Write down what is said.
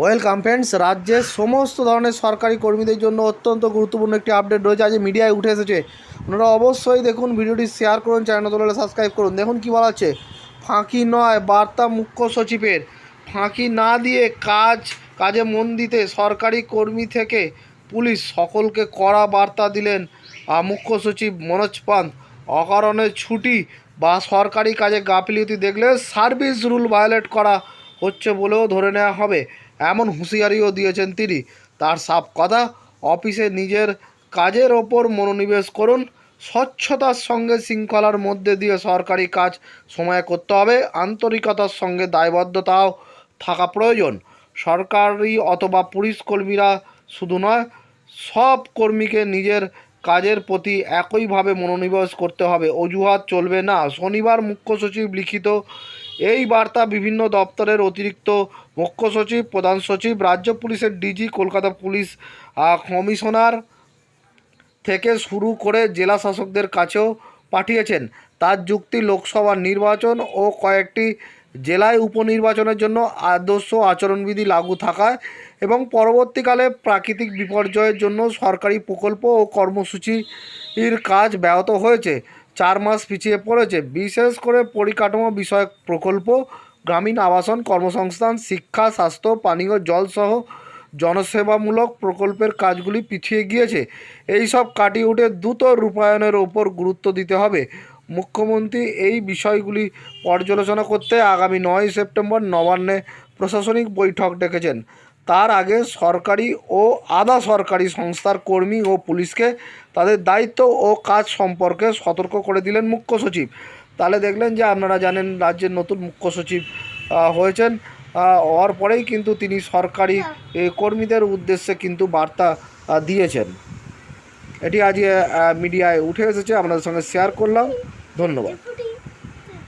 Welcome friends রাজ্যের সমস্ত ধরনের সরকারি কর্মীদের জন্য অত্যন্ত গুরুত্বপূর্ণ একটি আপডেট রয়েছে, আজ মিডিয়ায় উঠে এসেছে। আপনারা অবশ্যই দেখুন ভিডিওটি শেয়ার করুন চ্যানেল তোলে সাবস্ক্রাইব করুন। দেখুন কী বলা হচ্ছে ফাঁকি নয়, বার্তা মুখ্য সচিবের। ফাঁকি না দিয়ে কাজ, কাজে মন দিতে সরকারি কর্মী থেকে পুলিশ সকলকে কড়া বার্তা দিলেন মুখ্য সচিব মনোজ পান্ত অকারণে ছুটি বা সরকারি কাজে গাফিলতি দেখলে সার্ভিস রুল ভায়োলেট করা হচ্ছে বলেও ধরে নেওয়া হবে। এমন হুঁশিয়ারিও দিয়েছেন তিনি। তার সাফ কথা, অফিসে নিজের কাজের ওপর মনোনিবেশ করুন, স্বচ্ছতার সঙ্গে শৃঙ্খলার মধ্যে দিয়ে সরকারি কাজ সময়ে করতে হবে, আন্তরিকতার সঙ্গে দায়বদ্ধতাও থাকা প্রয়োজন। সরকারি অথবা পুলিশ কর্মীরা শুধু নয়, সব কর্মীকে নিজের কাজের প্রতি একইভাবে মনোনিবেশ করতে হবে। অজুহাত চলবে না। শনিবার মুখ্য সচিব লিখিত এই বার্তা বিভিন্ন দপ্তরের অতিরিক্ত মুখ্য সচিব, প্রধান সচিব, রাজ্য পুলিশের ডিজি কলকাতা পুলিশ কমিশনার থেকে শুরু করে জেলা শাসকদের কাছেও পাঠিয়েছেন। তার যুক্তি, লোকসভা নির্বাচন ও কয়েকটি জেলায় উপনির্বাচনের জন্য আদর্শ আচরণবিধি লাগু থাকায় এবং পরবর্তীকালে প্রাকৃতিক বিপর্যয়ের জন্য সরকারি প্রকল্প ও কর্মসূচির কাজ ব্যাহত হয়েছে। চার মাস পিছিয়ে পড়েছে। বিশেষ করে পরিকাঠামো বিষয়ক প্রকল্প, গ্রামীণ আবাসন কর্মসংস্থান, শিক্ষা, স্বাস্থ্য, পানীয়, জল সহ জনসেবামূলক প্রকল্পের কাজগুলি পিছিয়ে গিয়েছে। এই সব কাটিয়ে উঠে দ্রুত রূপায়ণের ওপর গুরুত্ব দিতে হবে। মুখ্যমন্ত্রী এই বিষয়গুলি পর্যালোচনা করতে আগামী নয় সেপ্টেম্বর নবান্নে প্রশাসনিক বৈঠক ডেকেছেন। তার আগে সরকারি ও আধা সরকারি সংস্থার কর্মী ও পুলিশকে তাদের দায়িত্ব ও কাজ সম্পর্কে সতর্ক করে দিলেন মুখ্য সচিব। তাহলে দেখলেন যে আপনারা জানেন রাজ্যের নতুন মুখ্য সচিব হয়েছেন। হওয়ার পরেই কিন্তু তিনি সরকারি কর্মীদের উদ্দেশ্যে কিন্তু বার্তা দিয়েছেন। এটি আজ মিডিয়ায় উঠে এসেছে। আপনাদের সঙ্গে শেয়ার করলাম। ধন্যবাদ।